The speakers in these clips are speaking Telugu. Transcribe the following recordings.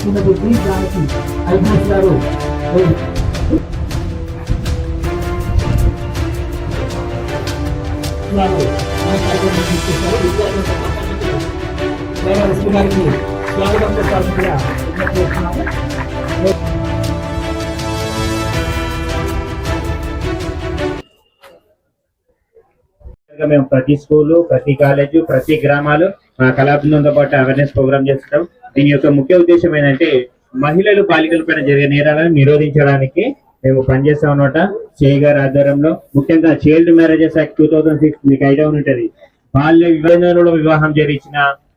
శ్రీమతి డి జానకి ఐపీఎస్ గారికి స్వాగతం చెప్పాల్సిందిగా చేస్తున్నాము మేము ప్రతి స్కూలు ప్రతి కాలేజు ప్రతి గ్రామాలు మా కళాబృందంతో పాటు అవేర్నెస్ ప్రోగ్రామ్ చేస్తాం దీని యొక్క ముఖ్య ఉద్దేశం ఏంటంటే మహిళలు బాలికల పైన జరిగే నేరాలను నిరోధించడానికి మేము పనిచేస్తాం అనమాట సిఐ గారి ఆధ్వర్యంలో. ముఖ్యంగా child marriages act two thousand six మీకు ఐడియా ఉంటుంది. బాల్య విభజనలో వివాహం జరిచిన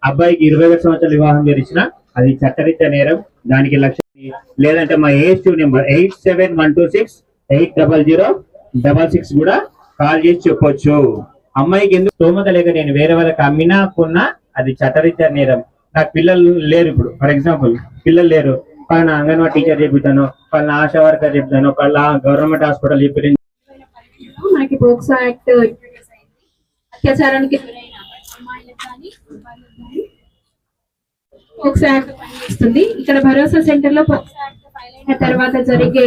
అబ్బాయికి ఇరవై ఐదు సంవత్సరాలు వివాహం జరిచిన అది చట్టరీత్యా నేరం. దానికి లక్ష లేదంటే మా age number eight seven one two six eight double zero double six కూడా కాల్ చేసి చెప్పొచ్చు. అమ్మాయికి ఎందుకు స్తోమత లేక నేను వేరే వాళ్ళకి అమ్మినా కొన్నా అది చట్టరీత్యా నేరం. నాకు పిల్లలు లేరు ఇప్పుడు. ఫర్ ఎగ్జాంపుల్ పిల్లలు లేరు. పలానా అంగన్వాడీ టీచర్ చెప్తాను పలానా ఆశా వర్కర్ చెప్తాను పలానా గవర్నమెంట్ హాస్పిటల్ చెప్పి మనకి పోక్సో యాక్ట్ అత్యాచారానికి పోక్సో యాక్ట్ పనిచేస్తుంది. ఇక్కడ భరోసా సెంటర్లో పోక్సో యాక్ట్ ఫైల్ అయిన తర్వాత జరిగే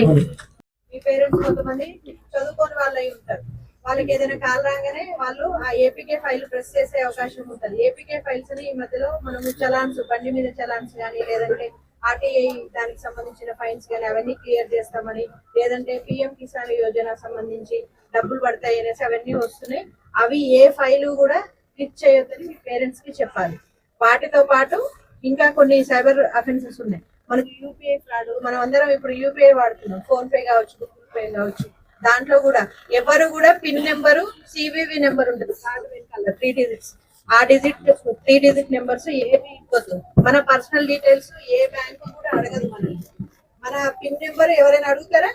మీ పేరెంట్స్ కొంతమంది చదువుకోని వాళ్ళు ఉంటారు. వాళ్ళకి ఏదైనా కాల్ రాగానే వాళ్ళు ఆ ఏపీకే ఫైల్ ప్రెస్ చేసే అవకాశం ఉంటుంది. ఏపీకే ఫైల్స్ని ఈ మధ్యలో మనము చలాన్స్ బండి మీద చలాన్స్ కానీ లేదంటే ఆర్టీఐ దానికి సంబంధించిన ఫైన్స్ కానీ అవన్నీ క్లియర్ చేస్తామని లేదంటే పిఎం కిసాన్ యోజన సంబంధించి డబ్బులు పడతాయి అనేసి అవన్నీ వస్తున్నాయి. అవి ఏ ఫైలు కూడా క్లిక్ చేయొద్దని మీ పేరెంట్స్కి చెప్పాలి. వాటితో పాటు ఇంకా కొన్ని సైబర్ అఫెన్సెస్ ఉన్నాయి. మనకి యూపీఐ ఫ్రాడ్ మనం అందరం ఇప్పుడు యూపీఐ వాడుతున్నాం. ఫోన్ పే కావచ్చు గూగుల్ పే కావచ్చు. దాంట్లో కూడా ఎవరు కూడా పిన్ నెంబరు సివివి నెంబర్ ఉంటుంది కార్డు వెనకాల త్రీ డిజిట్స్ ఆ డిజిట్ త్రీ డిజిట్ నెంబర్స్ ఏమి ఇవ్వద్దు మన పర్సనల్ డీటెయిల్స్ ఏ బ్యాంక్ కూడా అడగదు మనల్ని. మన పిన్ నెంబర్ ఎవరైనా అడుగుతారా?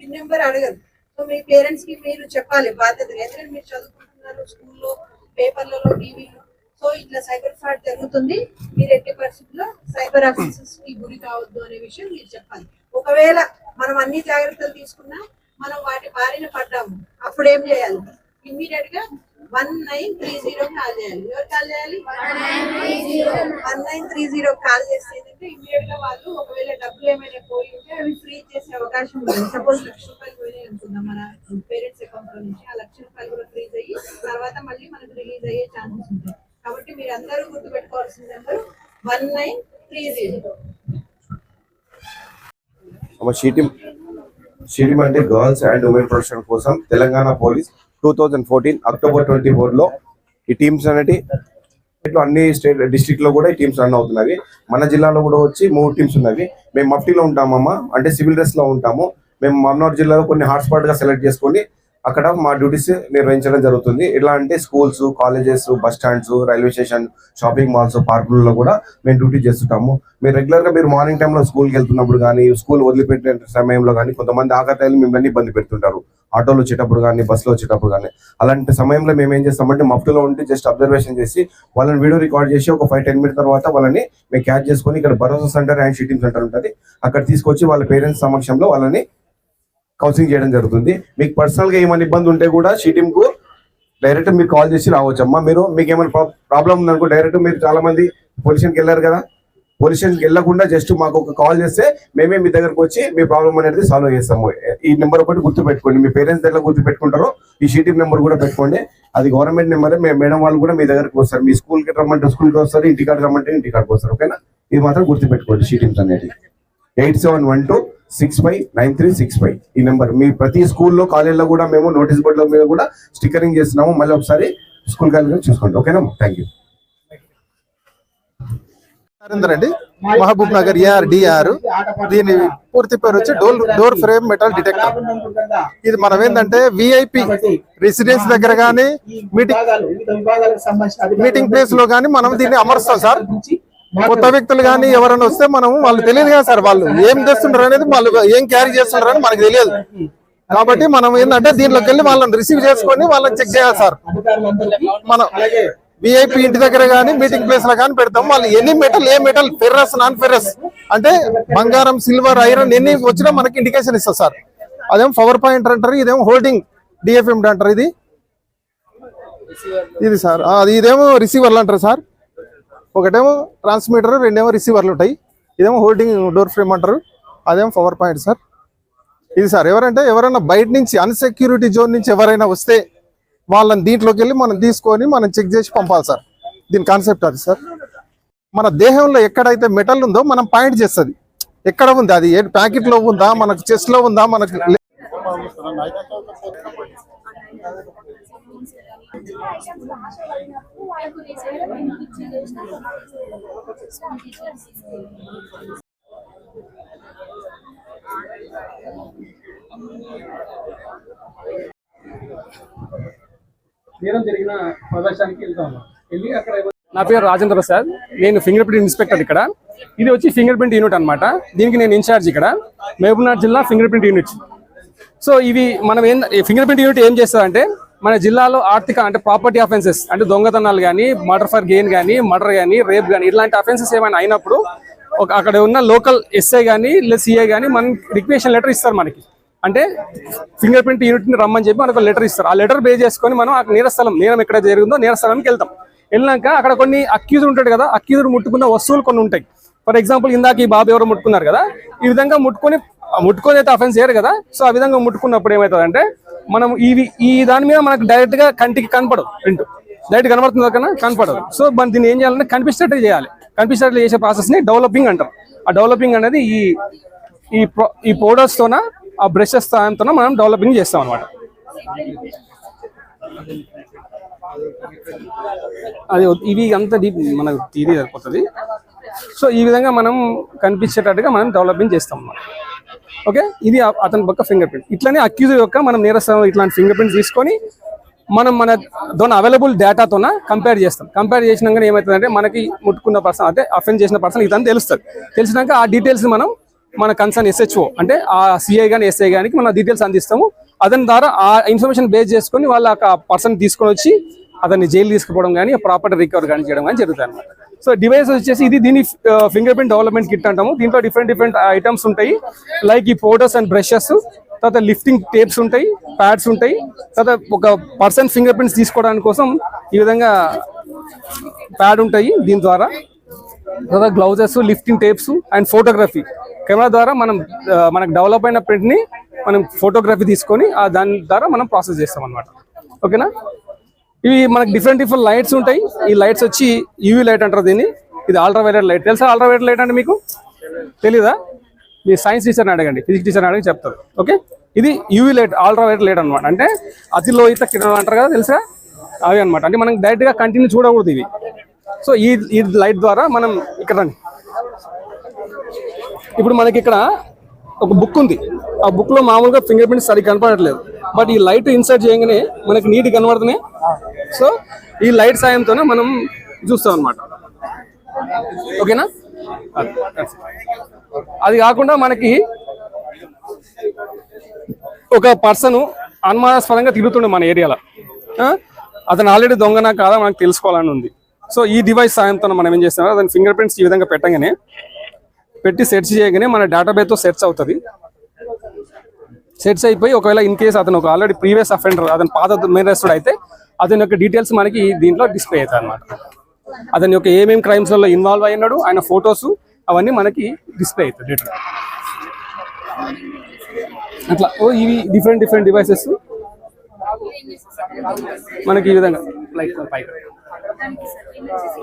పిన్ నెంబర్ అడగదు. సో మీ పేరెంట్స్కి మీరు చెప్పాలి బాధ్యత ఎందుకంటే మీరు చదువుకుంటున్నారు స్కూల్లో పేపర్లలో టీవీలో. సో ఇట్లా సైబర్ ఫ్రాడ్ జరుగుతుంది. మీరు ఎట్టి పరిస్థితుల్లో సైబర్ అఫెన్సెస్కి గురి కావద్దు అనే విషయం మీరు చెప్పాలి. ఒకవేళ మనం అన్ని జాగ్రత్తలు తీసుకున్నా మనం వాటి బారిన పడ్డాము. అప్పుడు ఏం చేయాలి? ఇమ్మీడియట్గా one nine three zero call చేయాలి. ఎవరు కాల్ చేయాలి? One nine three zero call చేస్తే ఏంటంటే ఇమ్మీడియట్గా వాళ్ళు ఒకవేళ డబ్బులు ఏమైనా పోయి ఉంటే అవి ఫ్రీ చేసే అవకాశం ఉంది. సపోజ్ లక్ష రూపాయలు పోయినాయి అనుకుందాం మన పేరెంట్స్ అకౌంట్లో నుంచి. ఆ లక్ష రూపాయలు కూడా ఫ్రీజ్ అయ్యి తర్వాత మళ్ళీ మనకు రిలీజ్ అయ్యే ఛాన్సెస్ ఉంటాయి. కాబట్టి మీరు అందరూ గుర్తుపెట్టుకోవాల్సిన number one nine three zero ఒక అంటే గర్ల్స్ అండ్ ఉమెన్ ప్రొటెక్షన్ కోసం Telangana police two thousand fourteen October twenty లో ఈ టీమ్స్ అనేటి అన్ని స్టేట్ డిస్ట్రిక్ట్లో కూడా ఈ టీమ్స్ రన్ అవుతున్నవి. మన జిల్లాలో కూడా వచ్చి మూడు టీమ్స్ ఉన్నవి. మేము మఫ్టీలో ఉంటామమ్మా అంటే సివిల్ డ్రెస్లో ఉంటాము. మేము మన్నూరు జిల్లాలో కొన్ని హాట్స్పాట్గా సెలెక్ట్ చేసుకొని అక్కడ మా డ్యూటీస్ నిర్వహించడం జరుగుతుంది. ఎలా అంటే schools colleges bus stands railway station shopping malls పార్కులలో కూడా మేము డ్యూటీ చేస్తుంటాము. మీరు రెగ్యులర్గా మీరు మార్నింగ్ టైంలో స్కూల్కి వెళ్తున్నప్పుడు కానీ స్కూల్ వదిలిపెట్టిన సమయంలో కానీ కొంతమంది ఆకతాయిలు మిమ్మల్ని ఇబ్బంది పెడుతుంటారు. ఆటోలు వచ్చేటప్పుడు కానీ బస్సులో వచ్చేటప్పుడు కానీ. అలాంటి సమయంలో మేము ఏం చేస్తామంటే మఫ్టులో ఉంటే జస్ట్ అబ్జర్వేషన్ చేసి వాళ్ళని వీడియో రికార్డ్ చేసి ఒక ఫైవ్ టెన్ మినిట్ తర్వాత వాళ్ళని మేము క్యాచ్ చేసుకొని ఇక్కడ భరోసా సెంటర్ అండ్ షీటింగ్ సెంటర్ ఉంటుంది. అక్కడ తీసుకొచ్చి వాళ్ళ పేరెంట్స్ సమక్షంలో వాళ్ళని కౌన్సిలింగ్ చేయడం జరుగుతుంది. మీకు పర్సనల్గా ఏమైనా ఇబ్బంది ఉంటే కూడా షీటింగ్కు డైరెక్ట్ మీరు కాల్ చేసి రావచ్చమ్మా. మీరు మీకు ఏమైనా ప్రాబ్లం ఉందనుకో డైరెక్ట్ మీరు చాలా మంది పొల్యూషన్కి వెళ్ళారు కదా. పొల్యూషన్కి వెళ్ళకుండా జస్ట్ మాకు ఒక కాల్ చేస్తే మేమే మీ దగ్గరకు వచ్చి మీ ప్రాబ్లం అనేది సాల్వ్ చేస్తాము. ఈ నెంబర్ ఒకటి గుర్తుపెట్టుకోండి. మీ పేరెంట్స్ దగ్గర గుర్తు పెట్టుకుంటారో ఈ షీటింగ్ నెంబర్ కూడా పెట్టుకోండి. అది గవర్నమెంట్ నెంబర్ మేడం వాళ్ళు కూడా మీ దగ్గరకు వస్తారు. మీ స్కూల్కి రమ్మంటే స్కూల్కి వస్తారు. ఇంటికాడ రమ్మంటే ఇంటికాడికి వస్తారు. ఓకేనా? ఇది మాత్రం గుర్తు పెట్టుకోండి షీటింగ్స్ అనేది. Eight seven one two six five nine three six five ఈ నెంబర్. మీ ప్రతి స్కూల్లో కాలేజ్లో కూడా మేము నోటీస్ బోర్డులో మీద కూడా స్టిక్కరింగ్ చేస్తున్నాము. మళ్ళీ ఒకసారి స్కూల్ కాలేజ్ చూసుకోండి. ఓకేనా? థ్యాంక్ యూ నరేందర్ అండి. Mahabub Nagar AR DR. దీని పూర్తి పేరు వచ్చి door door frame metal detector. ఇది మనం ఏంటంటే విఐపి రెసిడెన్స్ దగ్గర కానీ మీటింగ్ మీటింగ్ ప్లేస్లో కానీ మనం దీన్ని అమరుస్తాం సార్. కొత్త వ్యక్తులు కానీ ఎవరైనా వస్తే మనం వాళ్ళు తెలియదు కదా సార్ వాళ్ళు ఏం చేస్తుంటారు అనేది వాళ్ళు ఏం క్యారీ చేస్తుంటారు అని మనకు తెలియదు. కాబట్టి మనం ఏంటంటే దీంట్లోకి వెళ్ళి వాళ్ళని రిసీవ్ చేసుకొని వాళ్ళని చెక్ చేయాలి సార్. మనం విఐపి ఇంటి దగ్గర కానీ మీటింగ్ ప్లేస్లో కానీ పెడతాం. వాళ్ళు ఎన్ని మెటల్ ఏ మెటల్ ఫెర్రస్ నాన్ ఫెర్రస్ అంటే బంగారం సిల్వర్ ఐరన్ ఎన్ని వచ్చినా మనకి ఇండికేషన్ ఇస్తారు సార్. అదేమో పవర్ పాయింట్ అంటారు ఇదేమో హోల్డింగ్ డిఎఫ్ఎం అంటారు ఇది. ఇది సార్ అది ఇదేమో రిసీవర్లు అంటారు సార్. ఒకటేమో ట్రాన్స్మిటర్ రెండేమో రిసీవర్లు ఉంటాయి. ఇదేమో హోల్డింగ్ డోర్ ఫ్రేమ్ అంటారు. అదేమో పవర్ పాయింట్ సార్ ఇది సార్ ఎవరంటే ఎవరైనా బయట నుంచి అన్సెక్యూరిటీ జోన్ నుంచి ఎవరైనా వస్తే వాళ్ళని దీంట్లోకి వెళ్ళి మనం తీసుకొని మనం చెక్ చేసి పంపాలి సార్ దీని కాన్సెప్ట్ అది సార్ మన దేహంలో ఎక్కడైతే మెటల్ ఉందో మనం పాయింట్ చేస్తుంది. ఎక్కడ ఉంది? అది ఏ ఉందా? మనకు చెస్ట్లో ఉందా? మనకు నేరం జరిగిన ప్రదేశానికి వెళ్ళి అక్కడ నా పేరు రాజేంద్ర ప్రసాద్. నేను ఫింగర్ ప్రింట్ ఇన్స్పెక్టర్ ఇక్కడ. ఇది వచ్చి ఫింగర్ ప్రింట్ యూనిట్ అనమాట దీనికి నేను ఇన్ఛార్జ్ ఇక్కడ. మహబూబ్నాథ్ జిల్లా ఫింగర్ ప్రింట్ యూనిట్. సో ఇవి మనం ఏం ఫింగర్ ప్రింట్ యూనిట్ ఏం చేస్తుందంటే మన జిల్లాలో ఆర్థిక అంటే ప్రాపర్టీ అఫెన్సెస్ అంటే దొంగతనాలు కానీ మర్డర్ ఫర్ గెయిన్ కానీ మర్డర్ కానీ రేప్ కానీ ఇలాంటి అఫెన్సెస్ ఏమైనా అయినప్పుడు ఒక అక్కడ ఉన్న లోకల్ ఎస్ఐ కానీ లేదా సిఐ కానీ మన రిక్వేషన్ లెటర్ ఇస్తారు మనకి. అంటే ఫింగర్ ప్రింట్ యూనిట్ని రమ్మని చెప్పి మనకు లెటర్ ఇస్తారు. ఆ లెటర్ బేస్ చేసుకొని మనం ఆ నేరస్థలం నేరం ఎక్కడ జరిగిందో నేరస్థలానికి వెళ్తాం. వెళ్ళినాక అక్కడ కొన్ని అక్యూజ్ ఉంటాడు కదా అక్యూజుడు ముట్టుకున్న వస్తువులు కొన్ని ఉంటాయి. ఫర్ ఎగ్జాంపుల్ ఇందాక ఈ బాబు ఎవరు ముట్టుకున్నారు కదా ఈ విధంగా ముట్టుకొని ముట్టుకొని అయితే అఫెన్స్ చేయరు కదా సో ఆ విధంగా ముట్టుకున్నప్పుడు ఏమవుతుందంటే మనం ఇవి ఈ దాని మీద మనకు డైరెక్ట్గా కంటికి కనపడదు ప్రింట్ డైరెక్ట్ కనబడుతుంది కన్నా కనపడదు. సో మనం దీన్ని ఏం చేయాలంటే కనిపించేటట్టు చేయాలి. కనిపించేటట్లు చేసే ప్రాసెస్ని డెవలపింగ్ అంటారు. ఆ డెవలపింగ్ అనేది ఈ ఈ ఈ పౌడర్స్ తోన ఆ బ్రషెస్ సాయంతో మనం డెవలపింగ్ చేస్తాం అనమాట అది ఇవి అంత డీప్ మనకు తీరి సరిపోతుంది. సో ఈ విధంగా మనం కనిపించేటట్టుగా మనం డెవలపింగ్ చేస్తాం అన్నమాట. ఓకే? ఇది అతని పక్క ఫింగర్ ప్రింట్ ఇట్లానే అక్యూజ్ యొక్క మనం నేరస్థలం ఇట్లాంటి ఫింగర్ ప్రింట్ తీసుకొని మనం మన దాని అవైలబుల్ డేటాతోన కంపేర్ చేస్తాం. కంపేర్ చేసినాక ఏమవుతుందంటే మనకి ముట్టుకున్న పర్సన్ అంటే అఫెండ్ చేసిన పర్సన్ ఇదని తెలుస్తుంది తెలిసినాక ఆ డీటెయిల్స్ మనం మన కన్సర్న్ ఎస్హెచ్ఓ అంటే ఆ సిఐ కానీ ఎస్ఐ కానీ మన డీటెయిల్స్ అందిస్తాము. అతని ద్వారా ఆ ఇన్ఫర్మేషన్ బేస్ చేసుకొని వాళ్ళ ఆ పర్సన్ తీసుకొని వచ్చి అతన్ని జైలు తీసుకుపోవడం కానీ ప్రాపర్టీ రికవర్ కానీ చేయడం కానీ జరుగుతుంది అనమాట సో డివైస్ వచ్చేసి ఇది దీని ఫింగర్ ప్రింట్ డెవలప్మెంట్ కిట్ అంటాము. దీంట్లో డిఫరెంట్ డిఫరెంట్ ఐటమ్స్ ఉంటాయి. లైక్ ఈ పౌడర్స్ అండ్ బ్రషెస్ తర్వాత లిఫ్టింగ్ టేప్స్ ఉంటాయి ప్యాడ్స్ ఉంటాయి. తర్వాత ఒక పర్సన్ ఫింగర్ ప్రింట్స్ తీసుకోవడానికి కోసం ఈ విధంగా ప్యాడ్ ఉంటాయి దీని ద్వారా. తర్వాత gloves lifting tapes and photography camera ద్వారా మనం మనకు డెవలప్ అయిన ప్రింట్ని మనం ఫోటోగ్రఫీ తీసుకొని దాని ద్వారా మనం ప్రాసెస్ చేస్తాం అనమాట ఓకేనా ఇవి మనకి డిఫరెంట్ డిఫరెంట్ లైట్స్ ఉంటాయి. ఈ లైట్స్ వచ్చి యూవీ లైట్ అంటారు దీన్ని. ఇది అల్ట్రావైలెట్ లైట్ తెలుసా అల్ట్రావైలెట్ లైట్ అంటే మీకు? తెలీదా? మీ సైన్స్ టీచర్ని అడగండి. ఫిజిక్స్ టీచర్ని అడగండి చెప్తారు. ఓకే ఇది యూవీ లైట్ అల్ట్రావైలెట్ లైట్ అనమాట అంటే అతి లోహిత కిరణాలు అంటారు కదా తెలుసా? అవి అనమాట అంటే మనం డైరెక్ట్గా కంటిన్యూ చూడకూడదు ఇవి. సో ఈ ఈ లైట్ ద్వారా మనం ఇక్కడ ఇప్పుడు మనకి ఇక్కడ ఒక బుక్ ఉంది. ఆ బుక్లో మామూలుగా ఫింగర్ ప్రింట్ సరిగ్గా కనపడట్లేదు. బట్ ఈ లైట్ ఇన్సర్ట్ చేయగానే మనకి నీట్ కనబడుతున్నాయి. సో ఈ లైట్ సాయంతోనే మనం చూస్తాం అనమాట ఓకేనా? అది. కాకుండా మనకి ఒక పర్సన్ అనుమానాస్పదంగా తిరుగుతుండే మన ఏరియాలో. అతను ఆల్రెడీ దొంగనా కాదా మనకు తెలుసుకోవాలని ఉంది. సో ఈ డివైస్ సాయంతో మనం ఏం చేస్తున్నాం? అతని ఫింగర్ ప్రింట్స్ ఈ విధంగా పెట్టగానే పెట్టి సెర్చ్ చేయగానే మన డేటాబేస్తో సెర్చ్ అవుతుంది. సెట్స్ అయిపోయి ఒకవేళ ఇన్ కేస్ అతను ఒక ఆల్రెడీ ప్రీవియస్ అఫెండర్ అతను పాత మేరస్తుడు అయితే అతని యొక్క డీటెయిల్స్ మనకి దీంట్లో డిస్ప్లే అవుతాయి అనమాట అతని యొక్క ఏమేమి క్రైమ్స్లలో ఇన్వాల్వ్ అయినాడు ఆయన ఫొటోస్ అవన్నీ మనకి డిస్ప్లే అవుతాయి డేటా అట్లా ఓ ఇవి డిఫరెంట్ డిఫరెంట్ డివైసెస్ మనకి ఈ విధంగా లైక్ పైకి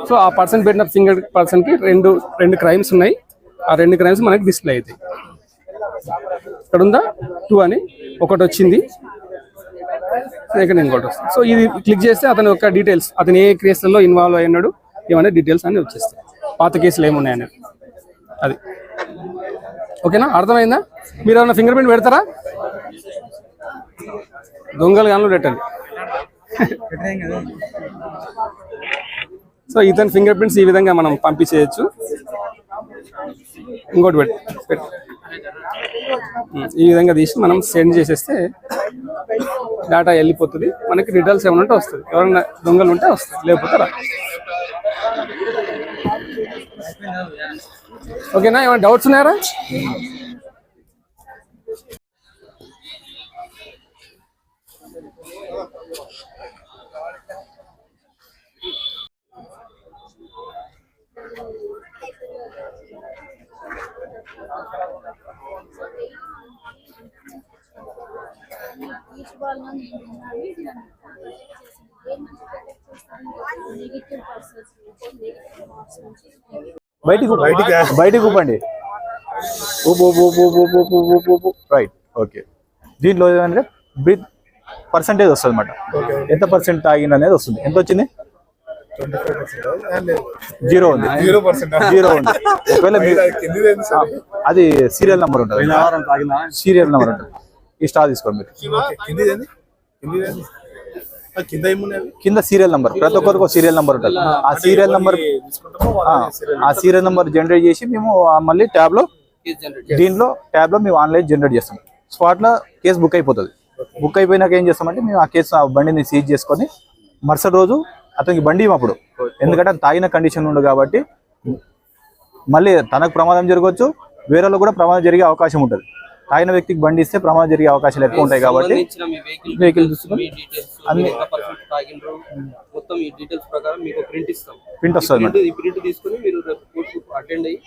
సో ఆ పర్సన్ పెట్టిన ఫింగర్ పర్సన్కి రెండు రెండు క్రైమ్స్ ఉన్నాయి. ఆ రెండు క్రైమ్స్ మనకి డిస్ప్లే అవుతాయి. ఇక్కడ ఉందా టూ అని. ఒకటి వచ్చింది. ఇక్కడ ఇంకోటి వస్తుంది. సో ఇది క్లిక్ చేస్తే అతని యొక్క డీటెయిల్స్ అతను ఏ కేసులలో ఇన్వాల్వ్ అయినాడు ఏమైనా డీటెయిల్స్ అన్ని వచ్చేస్తాయి. పాత కేసులు ఏమున్నాయనేది అది. ఓకేనా? అర్థమైందా? మీరు ఏమైనా ఫింగర్ ప్రింట్ పెడతారా? దొంగలు కానీ పెట్టండి. సో ఇతని ఫింగర్ ప్రింట్స్ ఈ విధంగా మనం పంపించేయచ్చు. ఇంకోటి పెట్టు పెట్టు ఈ విధంగా తీసి మనం సెండ్ చేసేస్తే డేటా వెళ్ళిపోతుంది. మనకి రిటైల్స్ ఏమైనా ఉంటే వస్తుంది. ఎవరైనా దొంగలు ఉంటే వస్తుంది. లేకపోతే రా ఓకేనా ఏమైనా డౌట్స్ ఉన్నాయారా పట్టించుకోవాలని బయటికి బయటికి బయటికి ఊపండి. రైట్ ఓకే దీంట్లో ఏమంటే బ్రీత్ పర్సంటేజ్ వస్తుంది అనమాట ఎంత పర్సెంట్ తాగింది అనేది వస్తుంది. ఎంత వచ్చింది? జీరో ఉంది. జీరో ఉంది. ఒకవేళ అది సీరియల్ నెంబర్ ఉంటుంది. సీరియల్ నెంబర్ ఉంటుంది. ఈ స్టార్ తీసుకోండి మీరు. కింద సీరియల్ నెంబర్ ప్రతి ఒక్కరికి సీరియల్ నెంబర్ ఉంటుంది. ఆ సీరియల్ నెంబర్ ఆ సీరియల్ నెంబర్ జనరేట్ చేసి మేము ఆ మళ్ళీ ట్యాబ్లో దీంట్లో ట్యాబ్లో మేము ఆన్లైన్ జనరేట్ చేస్తాం. స్పాట్లో కేసు బుక్ అయిపోతుంది. బుక్ అయిపోయినాక ఏం చేస్తామంటే మేము ఆ కేసు ఆ బండిని సీజ్ చేసుకొని మరుసటి రోజు అతనికి బండి అప్పుడు ఎందుకంటే అది తాగిన కండిషన్ ఉండు కాబట్టి మళ్ళీ తనకు ప్రమాదం జరగవచ్చు వేరే కూడా ప్రమాదం జరిగే అవకాశం ఉంటుంది. తాగిన వ్యక్తికి బండి ఇస్తే ప్రమాదం జరిగే అవకాశాలు ఎక్కువ ఉంటాయి కాబట్టి వెహికల్ అన్ని- తాగిండ్రు మొత్తం ఈ డీటెయిల్స్ ప్రకారం మీకు ప్రింట్ ఇస్తాం. ప్రింట్ వస్తుంది ప్రింట్ ఈ ప్రింట్ తీసుకుని మీరు అటెండ్ అయ్యి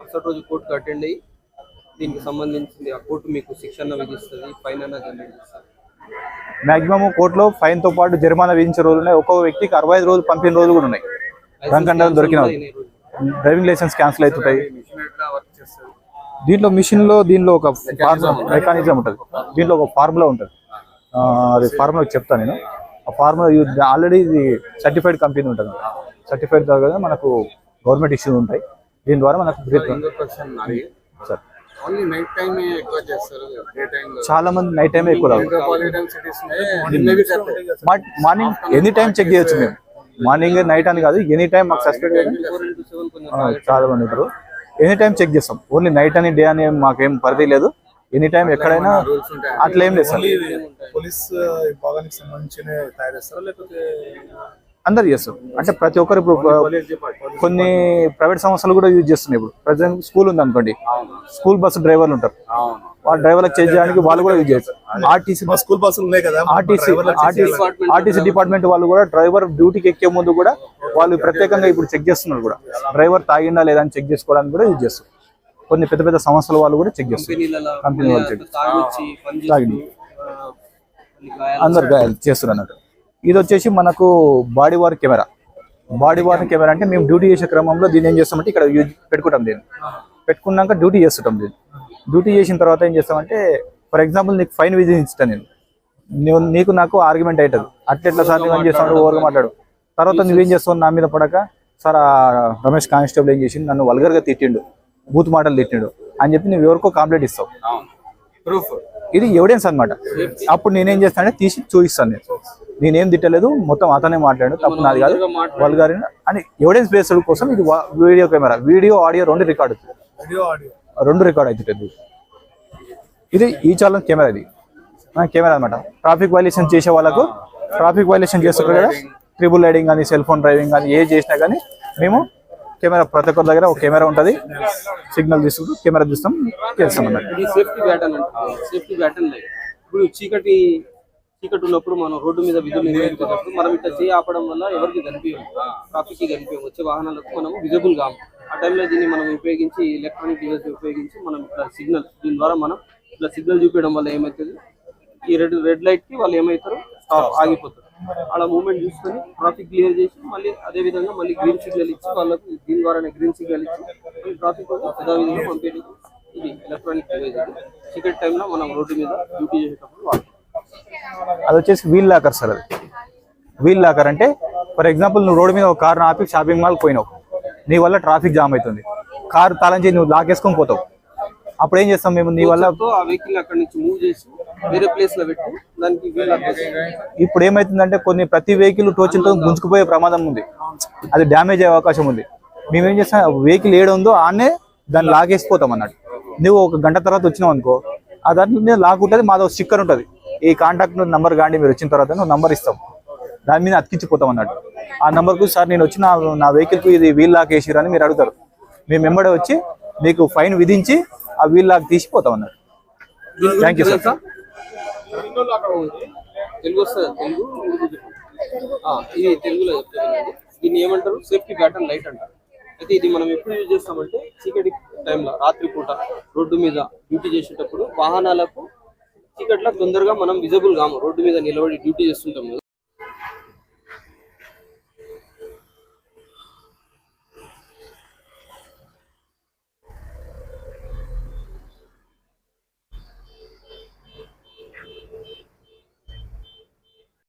మరుసటి రోజు కోర్టుకు అటెండ్ అయ్యి దీనికి సంబంధించింది ఆ కోర్టు మీకు శిక్షణ విధిస్తుంది ఫైన్ అన్న జనరేట్ చేస్తుంది మాక్సిమం కోర్టులో ఫైన్తో పాటు జరిమానా విధించే రోజులు ఉన్నాయి. ఒక్కొక్క వ్యక్తికి అరవై ఐదు రోజులు పంపిన రోజులు కూడా ఉన్నాయి. డ్రంక్ అండ్ దొరికిన. డ్రైవింగ్ లైసెన్స్ క్యాన్సిల్ అవుతుంటాయి. దీంట్లో మిషన్లో దీనిలో ఒక మెకానిజం ఉంటుంది. దీంట్లో ఒక ఫార్ములా ఉంటుంది. అది ఫార్ములా చెప్తాను నేను. ఆ ఫార్ములా ఆల్రెడీ ఇది సర్టిఫైడ్ కంపెనీ ఉంటుంది సర్టిఫైడ్ ద్వారా మనకు గవర్నమెంట్ ఇష్యూ ఉంటాయి. దీని ద్వారా మనకు సార్ చాలా మంది నైట్ టైం ఎక్కువ మార్నింగ్ ఎనీ టైం చెక్ చేయొచ్చు మేము. మార్నింగ్ నైట్ అని కాదు ఎనీ టైం మాకు కొంచెం చాలా మంది ఉంటారు. ఎనీ టైం చెక్ చేస్తాం. ఓన్లీ నైట్ అని డే అని మాకేం పరిధి లేదు. ఎనీ టైం ఎక్కడైనా అట్లా ఏం లేదు సార్. పోలీస్ విభాగానికి సంబంధించిన తయారు చేస్తారా? లేకపోతే అందరు చేస్తారు. అంటే ప్రతి ఒక్కరు ఇప్పుడు కొన్ని ప్రైవేట్ సంస్థలు కూడా యూజ్ చేస్తున్నాయి ఇప్పుడు. ప్రజెంట్ స్కూల్ ఉంది అనుకోండి. స్కూల్ బస్సు డ్రైవర్లు ఉంటారు. వాళ్ళ డ్రైవర్లకు చేంజ్ చేయడానికి వాళ్ళు కూడా యూజ్ చేస్తారు ఆర్టీసీ స్కూల్ బస్సులు ఉన్నాయి కదా ఆర్టీసీ ఆర్టీసీ ఆర్టీసీ డిపార్ట్మెంట్ వాళ్ళు కూడా డ్రైవర్ డ్యూటీకి ఎక్కే ముందు కూడా వాళ్ళు ప్రత్యేకంగా ఇప్పుడు చెక్ చేస్తున్నారు కూడా. డ్రైవర్ తాగిందా లేదా అని చెక్ చేసుకోవడానికి కూడా యూజ్ చేస్తారు. కొన్ని పెద్ద పెద్ద సంస్థల వాళ్ళు కూడా చెక్ చేస్తారు. కంపెనీ వాళ్ళు చెక్ అందరు చేస్తారు అన్నట్టు. ఇది వచ్చేసి మనకు body worn camera. Body worn camera అంటే మేము డ్యూటీ చేసే క్రమంలో దీన్ని ఏం చేస్తామంటే ఇక్కడ యూజ్ పెట్టుకుంటాం దీన్ని. పెట్టుకున్నాక డ్యూటీ చేస్తుంటాం దీన్ని. డ్యూటీ చేసిన తర్వాత ఏం చేస్తామంటే ఫర్ ఎగ్జాంపుల్ నీకు ఫైన్ విధించుతాను నేను. నువ్వు నీకు నాకు ఆర్గ్యుమెంట్ అవుతుంది. అట్లెట్లా సార్ నువ్వు ఏం చేస్తావు ఓవర్గా మాట్లాడు. తర్వాత నువ్వేం చేస్తావు? నా మీద పడక. సార్ ఆ రమేష్ కానిస్టేబుల్ ఏం చేసిండు? నన్ను వల్గర్గా తిట్టిండు. బూత్ మాటలు తిట్టిండు. అని చెప్పి నువ్వు ఎవరికో కంప్లైంట్ ఇస్తావు. ప్రూఫ్ ఇది ఎవిడెన్స్ అన్నమాట. అప్పుడు నేనేం చేస్తానంటే తీసి చూపిస్తాను నేను. నేనేం తిట్టలేదు మొత్తం అతనే మాట్లాడు తప్పు నాది కాదు వల్గారి అని ఎవిడెన్స్ బేస్డ్ కోసం ఇది వీడియో కెమెరా వీడియో ఆడియో రెండు రికార్డ్ అవుతుంది వీడియో ఆడియో రెండు రికార్డ్ అవుతుంది ఇది ఈ చాలన్ కెమెరా ఇది. కెమెరా అన్నమాట. ట్రాఫిక్ వైలేషన్ చేసే వాళ్ళకు ట్రాఫిక్ వైలేషన్ చేస్తుంటారు కదా ట్రిబుల్ రైడింగ్ కానీ సెల్ ఫోన్ డ్రైవింగ్ కానీ ఏ చేసినా కానీ మేము కెమెరా ప్రతి ఒక్కరి దగ్గర ఒక కెమెరా ఉంటుంది. సిగ్నల్ తీసుకుంటూ కెమెరా తీస్తాం చేస్తాం అన్నమాట. ఇది సేఫ్టీ బ్యాటన్ అంటే. సేఫ్టీ బ్యాటన్ ఇప్పుడు చీకటి చీకటి ఉన్నప్పుడు మనం రోడ్డు మీద విధులు నిర్వహించేటప్పుడు మనం ఇట్లా చేయి ఆపడం వల్ల ఎవరికి కనిపించదు. ట్రాఫిక్కి కనిపించదు. వచ్చే వాహనాలకు మనం విజిబుల్ కాము. ఆ టైంలో దీన్ని మనం ఉపయోగించి ఎలక్ట్రానిక్ డివైస్ ఉపయోగించి మనం ఇట్లా సిగ్నల్ దీని ద్వారా మనం ఇట్లా సిగ్నల్ చూపించడం వల్ల ఏమవుతుంది? ఈ రెడ్ రెడ్ లైట్కి వాళ్ళు ఏమవుతారు? స్టాప్ ఆగిపోతారు. అలా మూవ్మెంట్ చూసుకొని ట్రాఫిక్ క్లియర్ చేసి మళ్ళీ అదే విధంగా మళ్ళీ గ్రీన్ సిగ్నల్ ఇచ్చి వాళ్ళకు దీని ద్వారానే గ్రీన్ సిగ్నల్ ఇచ్చి మళ్ళీ ట్రాఫిక్ యథావిధంగా పంపేది. ఇది ఎలక్ట్రానిక్ ఇది చీకటి టైంలో మనం రోడ్డు మీద డ్యూటీ చేసేటప్పుడు వాడతాం. అది వచ్చేసి వీల్ లాకర్ సార్ అది. వీల్ లాకర్ అంటే ఫర్ ఎగ్జాంపుల్ నువ్వు రోడ్డు మీద ఒక కార్ ఆపి షాపింగ్ మాల్ పోయినావు. నీ వల్ల ట్రాఫిక్ జామ్ అవుతుంది. కార్ తాళం చేసి నువ్వు లాకేసుకొని పోతావు. అప్పుడు ఏం చేస్తాం మేము? నీ వల్ల వెహికల్ అక్కడ నుంచి మూవ్ చేసి వేరే ప్లేస్లో పెట్టి దానికి ఇప్పుడు ఏమైతుందంటే కొన్ని ప్రతి వెహికల్ టోచులతో గుంజుకుపోయే ప్రమాదం ఉంది. అది డ్యామేజ్ అయ్యే అవకాశం ఉంది. మేము ఏం చేస్తాం వెహికల్ ఏడు ఉందో ఆనే దాన్ని లాగేసిపోతాం అన్నట్టు. నువ్వు ఒక గంట తర్వాత వచ్చినావు అనుకో ఆ దాంట్లో మీద లాక్ ఉంటుంది మాది ఒక స్టిక్కర్ ఉంటుంది. ఈ కాంటాక్ట్ నంబర్ కానీ మీరు వచ్చిన తర్వాత నువ్వు నంబర్ ఇస్తాం దాని మీద అతికించిపోతాం అన్నట్టు. ఆ నంబర్కు సార్ నేను వచ్చిన నా వెహికల్కు ఇది వీల్ లాక్ వేసిరు అని మీరు అడుగుతారు. మేము వెంబడే వచ్చి మీకు ఫైన్ విధించి ఆ వీల్ లాక్ తీసిపోతాం అన్నట్టు. థ్యాంక్ యూ సార్ తెలుగు వస్తుంది. తెలుగు ఆ, ఇది తెలుగులో చెప్తాను దీన్ని ఏమంటారు? సేఫ్టీ బ్యాటన్ లైట్ అంటారు. అయితే ఇది మనం ఎప్పుడు యూజ్ చేస్తామంటే చీకటి టైంలో రాత్రి పూట రోడ్డు మీద డ్యూటీ చేసేటప్పుడు వాహనాలకు చీకట్లో తొందరగా మనం విజిబుల్ కాము రోడ్డు మీద నిలబడి డ్యూటీ చేస్తుంటాం